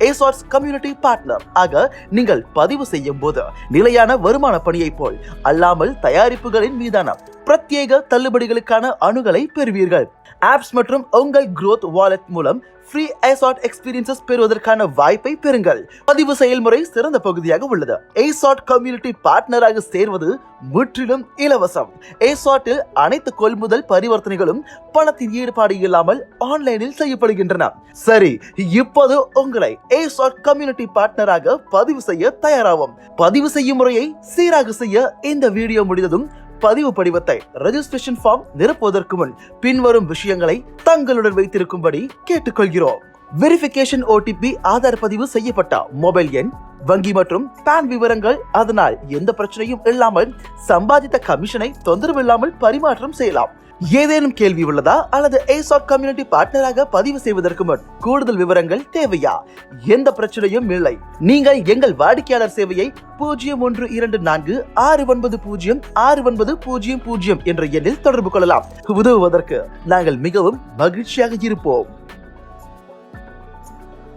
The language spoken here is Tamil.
ஏசார்ட்ஸ் கம்யூனிட்டி பார்ட்னர் ஆக நீங்கள் பதிவு செய்யும் போது நிலையான வருமான பணியை போல் அல்லாமல் தயாரிப்புகளின் மீதான பிரத்யேக தள்ளுபடிகளுக்கான அணுகலை பெறுவீர்கள். ஆப்ஸ் மற்றும் உங்கள் குரோத் வாலெட் மூலம் ஃப்ரீ ஏசாட் எக்ஸ்பீரியன்சஸ் பெறுவதற்கான வாய்ப்பை பெறுங்கள். பதிவு செயல்முறை சிறந்த பகுதியாக உள்ளது. ஏசாட் கம்யூனிட்டி பார்ட்னராக சேர்வது முற்றிலும் இலவசம். ஏசாட்டில் அனைத்து கொள்முதல் பரிவர்த்தனைகளும் பணத்தின் ஈடுபாடு இல்லாமல் ஆன்லைனில் செய்யப்படுகின்றன. சரி இப்போது உங்களை ஏசாட் கம்யூனிட்டி பார்ட்னராக பதிவு செய்ய தயாராகும் பதிவு செய்யும் முறையை சீராக செய்ய இந்த வீடியோ முடிந்ததும் பதிவு படிவத்தை ரெஜிஸ்ட்ரேஷன் ஃபார்ம் நிரப்புவதற்கு முன் பின்வரும் விஷயங்களை தங்களுடன் வைத்திருக்கும்படி கேட்டுக்கொள்கிறோம். வெரிஃபிகேஷன் ஓடிபி ஆதார் பதிவு செய்யப்பட்ட மொபைல் எண் வங்கி மற்றும் பான் விவரங்கள் அதனால் எந்த பிரச்சனையும் இல்லாமல் சம்பாதித்த கமிஷனை தொந்தரவு இல்லாமல் பரிமாற்றம் செய்யலாம். ஏதேனும் கேள்வி உள்ளதா அல்லது ஏசாப் கம்யூனிட்டி பார்ட்னராக பதிவு செய்வதற்கு முன் கூடுதல் விவரங்கள் தேவையா? எந்த பிரச்சனையும் இல்லை. நீங்கள் எங்கள் வாடிக்கையாளர் சேவையை பூஜ்ஜியம் ஒன்று இரண்டு நான்கு ஆறு ஒன்பது பூஜ்ஜியம் ஆறு ஒன்பது பூஜ்ஜியம் பூஜ்ஜியம் என்ற எண்ணில் தொடர்பு கொள்ளலாம். உதவுவதற்கு நாங்கள் மிகவும் மகிழ்ச்சியாக இருப்போம்.